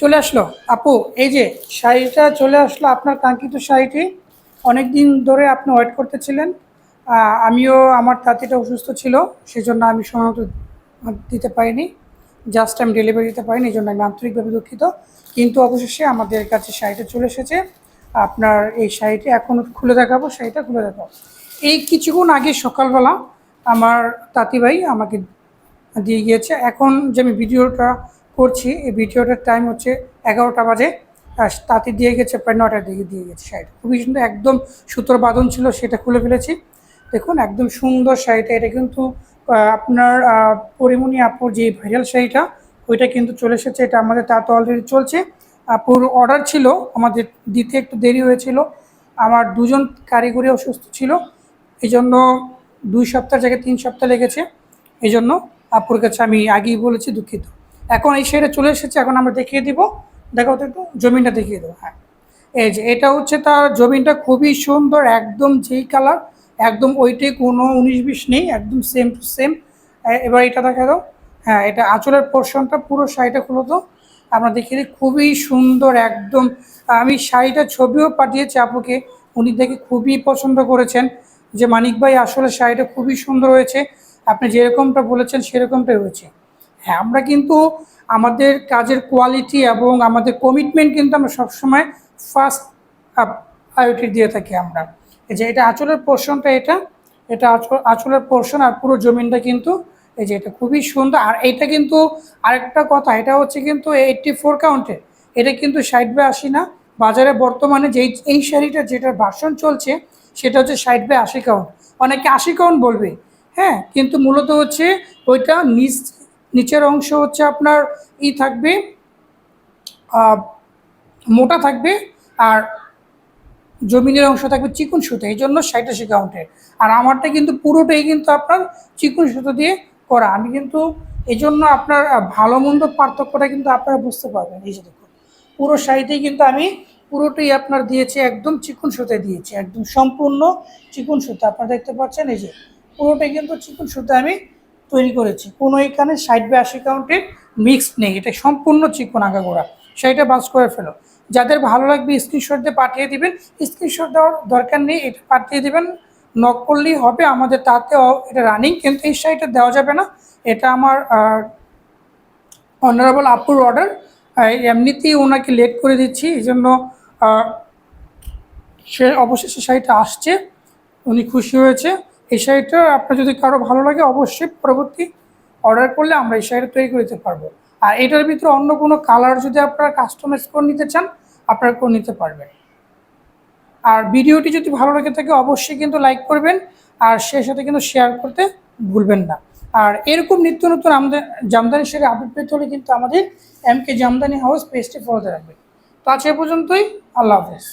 চলে আসলো। আপু, এই যে শাড়িটা চলে আসলো আপনার কাঙ্ক্ষিত শাড়িটি। অনেক দিন ধরে আপনি ওয়েট করতেছিলেন। আমিও আমার তাঁতিটা অসুস্থ ছিল, সেজন্য আমি সময় দিতে পারিনি। জাস্ট আমি ডেলিভারি দিতে পারিনি এই জন্য আমি আন্তরিকভাবে দুঃখিত। কিন্তু অবশেষে আমাদের কাছে শাড়িটা চলে এসেছে। আপনার এই শাড়িটি এখন খুলে দেখাবো, শাড়িটা খুলে দেখাবো। এই কিছুক্ষণ আগে সকালবেলা আমার তাঁতি ভাই আমাকে দিয়ে গিয়েছে। এখন যে আমি ভিডিওটা করছি। এই ভিডিওটার টাইম হচ্ছে এগারোটা বাজে। তাঁতি দিয়ে গেছে প্রায় নটার দিকে দিয়ে গেছে শাড়িটা খুবই সুন্দর, একদম সুতোর বাঁধন ছিল, সেটা খুলে ফেলেছি। দেখুন, একদম সুন্দর শাড়িটা এটা কিন্তু আপনার পরিমণি আপুর যে ভাইরাল শাড়িটা ওইটা কিন্তু চলে এসেছে। এটা আমাদের তা তো অলরেডি চলছে। আপুর অর্ডার ছিল, আমাদের দিতে একটু দেরি হয়েছিল। আমার দুজন কারিগরি অসুস্থ ছিল। এই জন্য দুই সপ্তাহ জায়গায় তিন সপ্তাহ লেগেছে। এই জন্য আপুর কাছে আমি আগেই বলেছি, দুঃখিত। এখন এই শাড়িটা চলে এসেছে, এখন আমরা দেখিয়ে দিব। দেখাও তো একটু জমিনটা দেখিয়ে দেবো হ্যাঁ। এই যে, এটা হচ্ছে তার জমিনটা খুবই সুন্দর, একদম যেই কালার, একদম ওইটাই কোনো উনিশ বিশ নেই, একদম সেম টু সেম এবার এটা দেখা দাও। হ্যাঁ এটা আঁচলের পোর্শনটা পুরো শাড়িটা খুলো তো। আমরা দেখিয়ে দিই, খুবই সুন্দর, একদম। আমি শাড়িটা ছবিও পাঠিয়েছি আপুকে, উনি দেখে খুবই পছন্দ করেছেন। যে মানিক ভাই, আসলে শাড়িটা খুবই সুন্দর হয়েছে। আপনি যেরকমটা বলেছেন, সেরকমটাই হয়েছে। হ্যাঁ আমরা কিন্তু আমাদের কাজের কোয়ালিটি এবং আমাদের কমিটমেন্ট কিন্তু আমরা সবসময় ফার্স্ট প্রায়োরিটি দিয়ে থাকি আমরা। এই যে এটা আঁচলের পোর্শনটা এটা এটা আঁচল আঁচলের পোর্শন আর পুরো জমিনটা কিন্তু এই যে এটা খুবই সুন্দর। আর এটা কিন্তু আরেকটা কথা, এটা হচ্ছে কিন্তু এইটটি ফোর কাউন্টের এটা কিন্তু ষাট বাই আশি না, বাজারে বর্তমানে যেই, এই শাড়িটা যেটার ভাষণ চলছে, সেটা হচ্ছে ষাট বাই আশি কাউন্ট অনেকে আশি কাউন্ট বলবে হ্যাঁ কিন্তু মূলত হচ্ছে ওইটা নিচ নিচের অংশ হচ্ছে আপনার ই থাকবে মোটা থাকবে আর জমিনের অংশ থাকবে চিকুন সুতো, এই জন্য ষাট আশি কাউন্টের আর আমারটা কিন্তু পুরোটাই কিন্তু আপনার চিকুন সুতো দিয়ে করা। আমি কিন্তু এই জন্য আপনার ভালো মন্দ পার্থক্যটা কিন্তু আপনারা বুঝতে পারবেন। এই যে দেখুন, পুরো শাড়িটাই কিন্তু আমি পুরোটাই আপনার দিয়েছি, একদম চিকুন সুতে দিয়েছি, একদম সম্পূর্ণ চিকুন সুতো। আপনারা দেখতে পাচ্ছেন এই যে, পুরোটাই কিন্তু চিকুন সুতো আমি তৈরি করেছি। কোনো এখানে ষাট বা আশি কাউন্টের মিক্সড নেই। এটা সম্পূর্ণ চিকন আগাগোড়া। সেইটা বাস করে ফেলো। যাদের ভালো লাগবে স্ক্রিনশট দিয়ে পাঠিয়ে দিবেন। স্ক্রিনশট দেওয়ার দরকার নেই। এটা পাঠিয়ে দিবেন। নক করলেই হবে। আমাদের তাতে এটা রানিং কিন্তু এই শাড়িটা দেওয়া যাবে না। এটা আমার অনারেবল আপুর অর্ডার এমনিতেই ওনাকে লেট করে দিচ্ছি। এই জন্য সে অবশেষে শাড়িটা আসছে। উনি খুশি হয়েছে। এই শাড়িটা আপনার যদি কারও ভালো লাগে, অবশ্যই পরবর্তী অর্ডার করলে আমরা এই শাড়িটা তৈরি করে দিতে পারব। আর এটার ভিতরে অন্য কোনো কালার যদি আপনারা কাস্টমাইজ করে নিতে চান, আপনারা করে নিতে পারবেন। আর ভিডিওটি যদি ভালো লেগে থাকে, অবশ্যই কিন্তু লাইক করবেন, আর সেই সাথে কিন্তু শেয়ার করতে ভুলবেন না। আর এরকম নিত্য নতুন আমাদের জামদানি শাড়ি আপডেট পেতে হলে কিন্তু আমাদের এম কে জামদানি হাউস পেজটি ফলোতে রাখবেন। তো আজ এ পর্যন্তই, আল্লাহ হাফেজ।